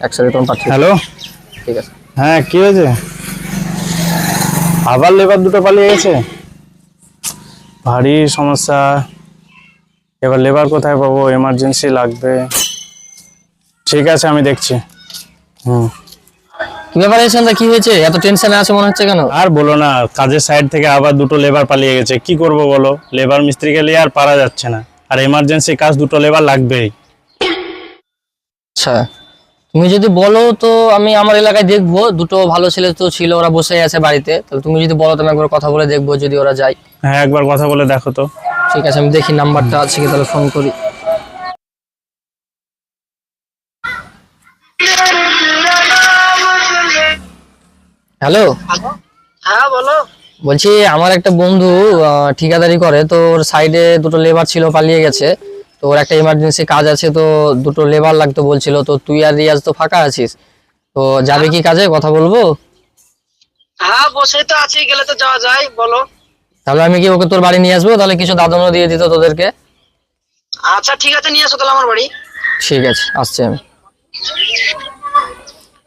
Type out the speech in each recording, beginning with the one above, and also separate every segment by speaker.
Speaker 1: একসাথে
Speaker 2: হ্যালো?
Speaker 1: ঠিক আছে।
Speaker 2: হ্যাঁ কি হয়েছে? আবার লেবার দুটো পালিয়ে গেছে? ভারী সমস্যা। এবার লেবার কোথায় পাবো? এমার্জেন্সি লাগবে। ঠিক আছে আমি দেখছি। হুম।
Speaker 1: ব্যাপার কি হয়েছে? এত টেনশনে আছে মনে হচ্ছে কেন?
Speaker 2: আর বলো না কাজের সাইড থেকে আবার দুটো লেবার পালিয়ে গেছে। কি করব বলো? লেবার মিস্ত্রিকে নিয়ে আর পারা যাচ্ছে না। আর এমার্জেন্সি কাজ দুটো লেবার লাগবেই।
Speaker 1: আচ্ছা তুমি যদি বলো তো আমি আমার এলাকায় দেখব। দুটো ভালো ছেলে তো ছিল ওরা বসে আছে বাড়িতে। তাহলে তুমি যদি বলো তো আমি একবার কথা বলে দেখব যদি ওরা যায়।
Speaker 2: হ্যাঁ একবার কথা বলে দেখো তো।
Speaker 1: ঠিক আছে আমি দেখি নাম্বারটা আছে কি তাহলে ফোন করি। হ্যালো?
Speaker 3: হ্যাঁ বলো।
Speaker 1: বলছি আমার একটা বন্ধু ঠিকাদারি করে তো ওর সাইডে দুটো লেবার ছিল পালিয়ে গেছে। তো ওর একটা ইমার্জেন্সি কাজ আছে তো দুটো লেবার লাগতো বলছিল তো তুই আর রিয়াজ তো ফাঁকা আছিস তো যাবে কি কাজে? কথা বলব?
Speaker 3: হ্যাঁ বসে তো আছি গেলে তো যাওয়া যায় বলো।
Speaker 1: তাহলে আমি কি ওকে তোর বাড়ি নিয়ে আসব? তাহলে কিছু দাদনও দিয়ে দিত তোদেরকে।
Speaker 3: আচ্ছা ঠিক আছে নিয়ে এসো তাহলে আমার বাড়ি।
Speaker 1: ঠিক আছে আসছি আমি।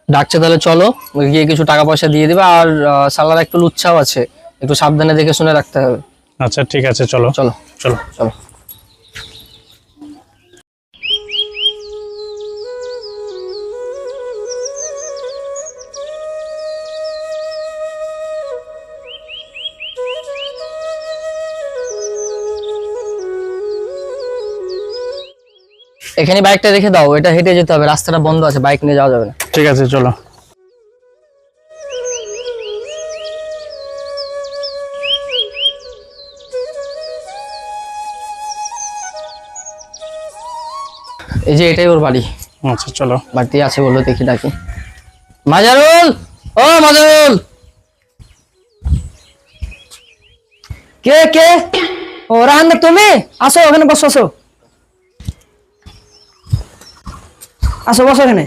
Speaker 1: ডাকছে তাহলে চলো গিয়ে কিছু টাকা পয়সা দিয়ে দিবে আর সালার একটু লুচ্ছাও আছে একটু সাবধানে দেখে শুনে রাখতে হবে।
Speaker 2: আচ্ছা ঠিক আছে চলো।
Speaker 1: চলো।
Speaker 2: চলো।
Speaker 1: চলো। এখানে বাইকটা রেখে দাও এটা হেঁটে যেতে হবে রাস্তাটা বন্ধ আছে বাইক নিয়ে যাওয়া যাবে না।
Speaker 2: ঠিক আছে চলো।
Speaker 1: এই যে এটাই ওর বাড়ি।
Speaker 2: আচ্ছা চলো।
Speaker 1: বাড়িতে আছে বলল দেখি ডাকি। মাজারুল! ও মাজারুল!
Speaker 4: কে কে? ও রাহান তুমি? আসো ওখানে বসো আসো। আসো বসো এখানে।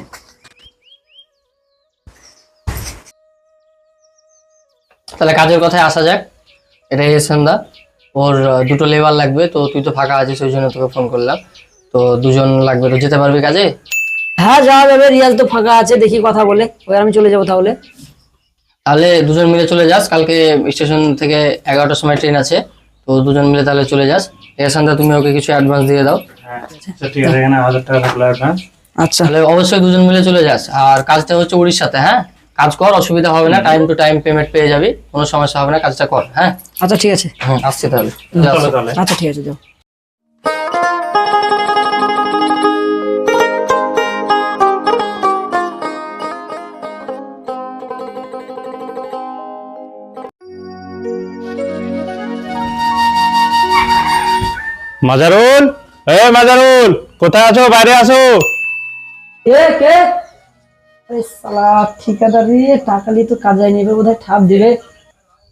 Speaker 1: তাহলে কাজের কথায় আসা যাক। এটাই সন্ধ্যা। ওর দুটো লেবার লাগবে তো তুই তো ফাঁকা আছিস ওই জন্য তোকে ফোন করলাম। তো দুজন লাগবে তো যেতে পারবি কাজে?
Speaker 4: হ্যাঁ যাওয়া যাবে রিয়াজ তো ফাঁকা আছে দেখি কথা বলে। ওই আমি চলে যাব তাহলে।
Speaker 1: তাহলে দুজন মিলে চলে যাস কালকে স্টেশন থেকে এগারোটার সময় ট্রেন আছে তো দুজন মিলে তাহলে চলে যাস। সন্ধ্যা তুমি ওকে কিছু অ্যাডভান্স দিয়ে দাও।
Speaker 2: আচ্ছা, ঠিক আছে এখানে হাজার টাকা থাকল অ্যাডভান্স
Speaker 4: আচ্ছা।
Speaker 1: তাহলে অবশ্যই দুজন মিলে চলে যাস। আর কাজটা হচ্ছে উড়িষ্যাতে হ্যাঁ? কাজ কর অসুবিধা হবে না টাইম টু টাইম পেমেন্ট পেয়ে যাবি কোনো সমস্যা হবে না কাজটা কর হ্যাঁ?
Speaker 4: আচ্ছা ঠিক আছে।
Speaker 1: হুম আসছি তাহলে।
Speaker 4: আচ্ছা ঠিক আছে যাও।
Speaker 2: মাজারুল এ মাজারুল কোথায় আছো? বাইরে আসো।
Speaker 4: কে কে? সালা ঠিকাদারি টাকা নিয়ে তো কাজে নেবে বোধহয় ঠাপ দিবে।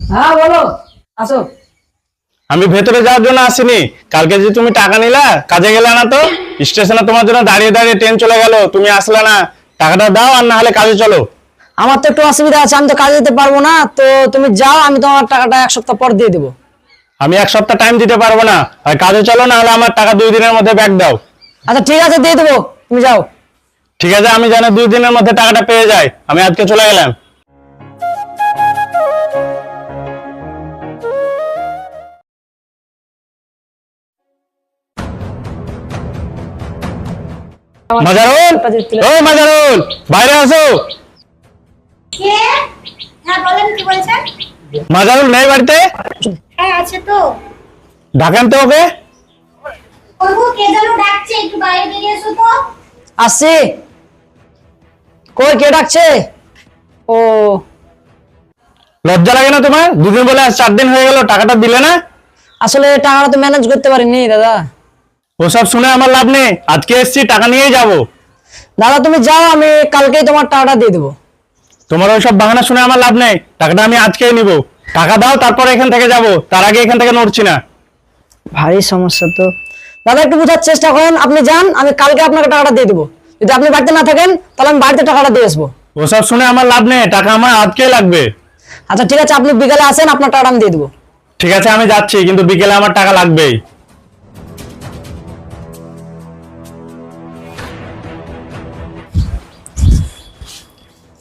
Speaker 4: হ্যাঁ বলো আসো।
Speaker 2: আমি ভেতরে যাওয়ার জন্য আসিনি। কালকে যে তুমি টাকা নিলা কাজে গেলে না তো? স্টেশনে তোমার জন্য দাঁড়িয়ে দাঁড়িয়ে ট্রেন চলে গেল তুমি আসলে না। টাকাটা দাও আর না হলে কাজে চলো।
Speaker 4: আমার তো একটু অসুবিধা আছে আমি তো কাজে যেতে পারব না। তো তুমি যাও আমি তোমার টাকাটা এক সপ্তাহ পর দিয়ে দেবো।
Speaker 2: আমি এক সপ্তাহ টাইম দিতে পারব না। আর কাজে চলো না হলে আমার টাকা দুই দিনের মধ্যে ব্যাক দাও।
Speaker 4: আচ্ছা ঠিক আছে দিয়ে দেবো। তুমি যাও।
Speaker 2: ঠিক আছে আমি জানি দুই দিনের মধ্যে টাকাটা পেয়ে যাই। আমি আজকে চলে গেলাম। মাজারুল! ও মাজারুল! বাইরে আসো!
Speaker 5: কে? হ্যাঁ বলেন কি বলছেন?
Speaker 2: মাজারুল নেই বাড়িতে?
Speaker 5: হ্যাঁ আছে তো।
Speaker 2: ডাকেন তো ওকে।
Speaker 5: ওগো কে যেন ডাকছে? একটু বাইরে বেরিয়ে এসো তো।
Speaker 4: আসছি কই কে ডাকছে? ও।
Speaker 2: লজ্জা লাগে না তোমার? দুদিন বলে আজ চার দিন হয়ে গেল টাকাটা দিলে না?
Speaker 4: আসলে টাকাটা তো ম্যানেজ করতে পারিনি দাদা।
Speaker 2: ওসব শুনে আমার লাভ নেই। আজকে এসছি টাকা নিয়েই যাব।
Speaker 4: দাদা তুমি যাও আমি কালকেই তোমার টাকাটা দিয়ে দেবো।
Speaker 2: তোমার ওইসব বাহানা শুনে আমার লাভ নেই। টাকাটা আমি আজকেই নিব। টাকা দাও তারপর এখান থেকে যাব। তার আগে এখান থেকে নড়ছি না।
Speaker 4: ভারী সমস্যা তো। দাদা একটু বোঝার চেষ্টা করেন। আপনি যান আমি কালকে আপনাকে টাকাটা দিয়ে দেবো। যদি আপনি বাড়িতে না থাকেন তাহলে আমি বাড়িতে টাকাটা দিয়ে আসব।
Speaker 2: ওসব শুনে আমার লাভ নেই টাকা আমার আজকে লাগবে?
Speaker 4: আচ্ছা ঠিক আছে আপনি বিকালে আসেন আপনার টাকা আমি দিয়ে দেবো।
Speaker 2: ঠিক আছে আমি যাচ্ছি কিন্তু বিকেলে আমার টাকা লাগবেই।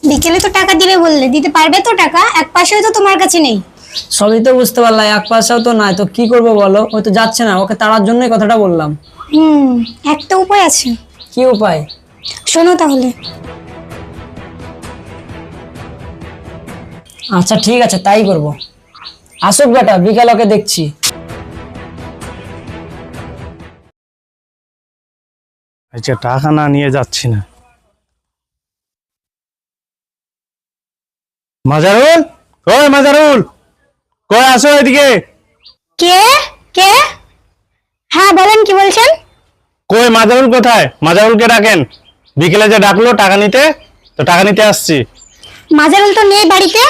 Speaker 5: বিকেলে তো টাকা দিবে বললে দিতে পারবে তো টাকা এক পয়সাও তো তোমার কাছে নেই।
Speaker 4: সবই তো বুঝতে পারলাম এক পয়সাও তো নাই তো কি করব বলো? ওই তো যাচ্ছে না ওকে তাড়ার জন্যই কথাটা বললাম।
Speaker 5: হুম একটা উপায় আছে।
Speaker 4: কি উপায়?
Speaker 5: শোনো তাহলে।
Speaker 4: আচ্ছা ঠিক আছে তাই করব। আসুক বেটা বিকাল ওকে দেখছি।
Speaker 2: আচ্ছা টাকা না নিয়ে যাচ্ছি না। মাজারুল? ওই মাজারুল! কই আসো এদিকে?
Speaker 5: কে? কে? হ্যাঁ বলেন কি বলছেন?
Speaker 2: কই মাজারুল কোথায়? মাজারুলকে ডাকেন। বিকেলে যে ডাকলো টাকা নিতে? তো টাকা নিতে আসছি।
Speaker 5: মাজারুল তো নেই বাড়িতে?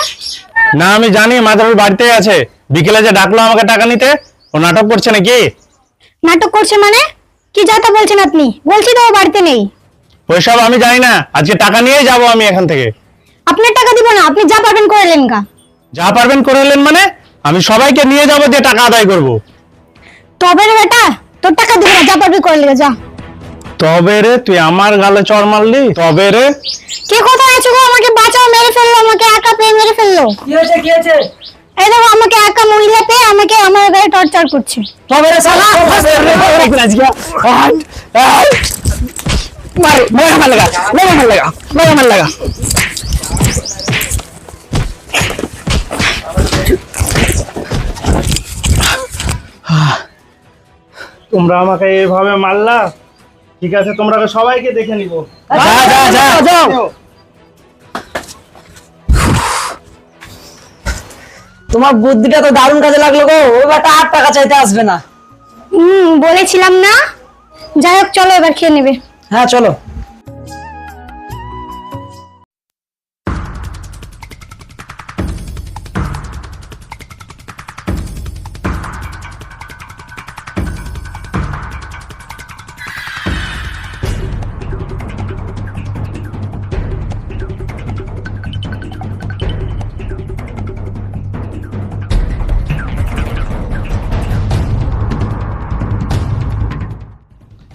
Speaker 2: না আমি জানি মাজারুল বাড়িতেই আছে। বিকেলে যে ডাকলো আমাকে টাকা নিতে ও নাটক করছে নাকি?
Speaker 5: নাটক করছে মানে? কি যাতা বলছেন আপনি? বলছি তো ও বাড়িতে নেই।
Speaker 2: ওইসব আমি জানি না। আজকে টাকা নিয়েই যাব আমি এখান থেকে।
Speaker 5: আপনার টাকা দিব না আপনি যা পারবেন করে নেন গা।
Speaker 2: যা পারবেন করে নেন মানে? আমি সবাইকে নিয়ে যাব দিয়ে টাকা আদায় করব।
Speaker 5: তবে রে বেটা তোর টাকা দিব না যা পারবি করে লেগে যা।
Speaker 2: তবে রে তুই আমার গালে চড় মারলি? তবে রে।
Speaker 5: কে কোথায় আছো গো? আমাকে বাঁচাও মেরে ফেলল আমাকে একা পেয়ে মেরে ফেলল।
Speaker 4: কি হয়েছে কি হয়েছে?
Speaker 5: এই দেখো আমাকে একা মহিলা পেয়ে আমাকে আমার গায়ে টর্চার করছে।
Speaker 4: তবে রে শালা
Speaker 2: মার মার মার লাগা মার মার লাগা মার মার লাগা। তোমরা আমাকে এইভাবে মারলা? ঠিক আছে তোমরা সবাইকে দেখে নিব।
Speaker 4: তোমার বুদ্ধিটা তো দারুণ কাজে লাগল গো। ওই বেটা আর টাকা চাইতে আসবে না?
Speaker 5: হুম বলেছিলাম না। যাই হোক চলো এবার খেয়ে নেবে।
Speaker 4: হ্যাঁ চলো।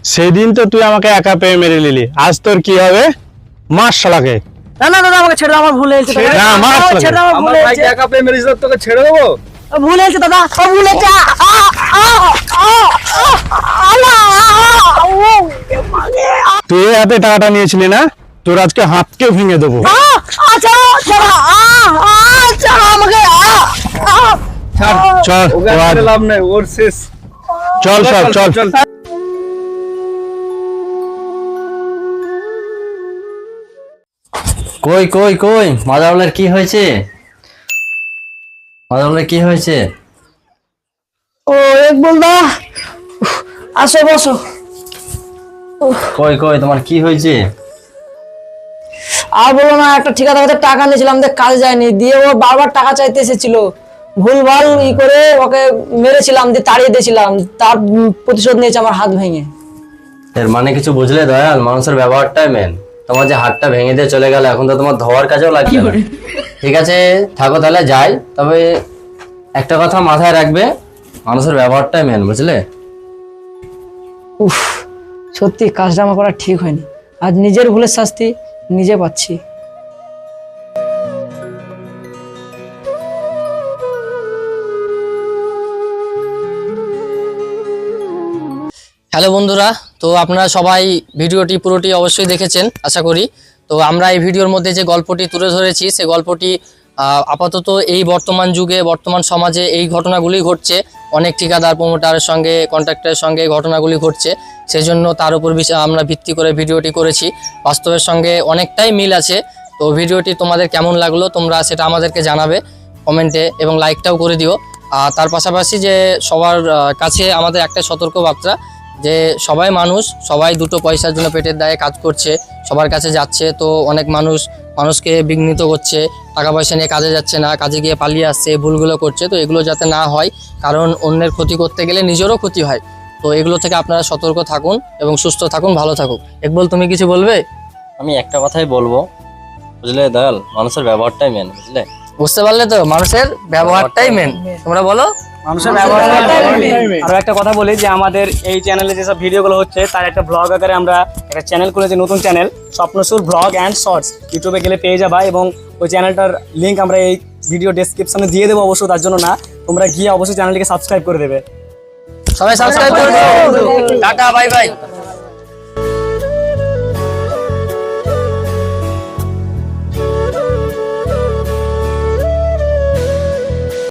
Speaker 2: সেদিন তো তুই আমাকে একা পেয়ে মেরে নিলি। আজ তোর কি হবে? মাস শালাকে
Speaker 4: না না দাদা আমাকে ছেড়ে দাও আমার ভুল হয়েছে
Speaker 2: না, আমার
Speaker 4: ছেড়ে দাও আমার ভুল হয়েছে
Speaker 6: একা পেয়ে মেরেছিস তোকে ছেড়ে দেবো?
Speaker 4: ভুল হয়েছে দাদা ও ভুল হয়েছে আ, আ, আ, আ, আ, আলা,
Speaker 2: তুই হাতে টাকাটা নিয়েছিলি না? তোর আজকে হাতকে ভেঙে দেবো।
Speaker 4: আ, আ, ছাড়ো, ছাড়ো, আ, আ, ছাড়ো আমাকে আ, আ,
Speaker 2: চল চল সব চল
Speaker 6: চল।
Speaker 1: কই কই কই? মাদাউলের কি হয়েছে? মাদাউলের কি হয়েছে?
Speaker 4: ও এক বলদা আসো বসো।
Speaker 1: কই কই তোমার কি হয়েছে?
Speaker 4: আর বলো না একটা ঠিকাদার কাছে টাকা নিয়েছিলাম দেখ কাজ যায়নি। দিয়ে ও বারবার টাকা চাইতে এসেছিল। ভুলভাল ই করে ওকে মেরেছিলাম দিয়ে তাড়িয়ে দিয়েছিলাম। তার প্রতিশোধ নিয়েছে আমার হাত ভেঙে।
Speaker 1: এর মানে কিছু বুঝলে দয়াল? মানুষের ব্যবহারটাই মেন তোমার যে হাতটা ভেঙে দিয়ে চলে গেল এখন তো তোমার ধোয়ার কাজেও লাগবে না। ঠিক আছে থাকো তাহলে যাই। তবে একটা কথা মাথায় রাখবে মানুষের ব্যবহারটাই মেন বুঝলে?
Speaker 4: উফ সত্যি কাজটা আমার করা ঠিক হয়নি। আজ নিজের ভুলের শাস্তি নিজে পাচ্ছি।
Speaker 1: হ্যালো বন্ধুরা, তো আপনারা সবাই ভিডিওটি পুরোটি অবশ্যই দেখেছেন, আশা করি। তো আমরা এই ভিডিওর মধ্যে যে গল্পটি তুলে ধরেছি, সে গল্পটি আপাতত এই বর্তমান যুগে, বর্তমান সমাজে এই ঘটনাগুলি ঘটছে। অনেক ঠিকাদার প্রমোটারের সঙ্গে কন্ট্রাক্টরের সঙ্গে ঘটনাগুলি ঘটছে। সেই জন্য তার উপর আমরা ভিত্তি করে ভিডিওটি করেছি। বাস্তবের সঙ্গে অনেকটাই মিল আছে। তো ভিডিওটি তোমাদের কেমন লাগল, তোমরা সেটা আমাদেরকে জানাবে কমেন্টে এবং লাইকটাও করে দিও। আর তার পাশাপাশি যে সবার কাছে আমাদের একটা সতর্ক বার্তা যে সবাই মানুষ সবাই দুটো পয়সার জন্য পেটের দায়ে কাজ করছে সবার কাছে যাচ্ছে তো অনেক মানুষ মানুষকে বিঘ্নিত করছে টাকা পয়সা নিয়ে কাজে যাচ্ছে না কাজে গিয়ে পালিয়ে আসছে ভুলগুলো করছে তো এগুলো যাতে না হয় কারণ অন্যের ক্ষতি করতে গেলে নিজেরও ক্ষতি হয়। তো এগুলো থেকে আপনারা সতর্ক থাকুন এবং সুস্থ থাকুন ভালো থাকুন একবল তুমি কিছু বলবে?
Speaker 7: আমি একটা কথাই বলব। বুঝলে দয়াল মানুষের ব্যবহারটাই মেন বুঝলে?
Speaker 1: বুঝতে পারলে তো? মানুষের ব্যবহারটাই মেন তোমরা বলো?
Speaker 8: মানুষের ব্যবহার আরও একটা কথা বলি যে আমাদের এই চ্যানেলে যেসব ভিডিওগুলো হচ্ছে তার একটা ব্লগ আকারে আমরা একটা চ্যানেল খুলেছি নতুন channel Swapnasur blog and shorts ইউটিউবে গেলে পেয়ে যাবা এবং ওই চ্যানেলটার লিঙ্ক আমরা এই ভিডিও ডেসক্রিপশনে দিয়ে দেবো অবশ্যই তার জন্য না তোমরা গিয়ে অবশ্যই চ্যানেলটিকে সাবস্ক্রাইব করে দেবে।
Speaker 1: সবাই সাবস্ক্রাইব করে টাটা বাই বাই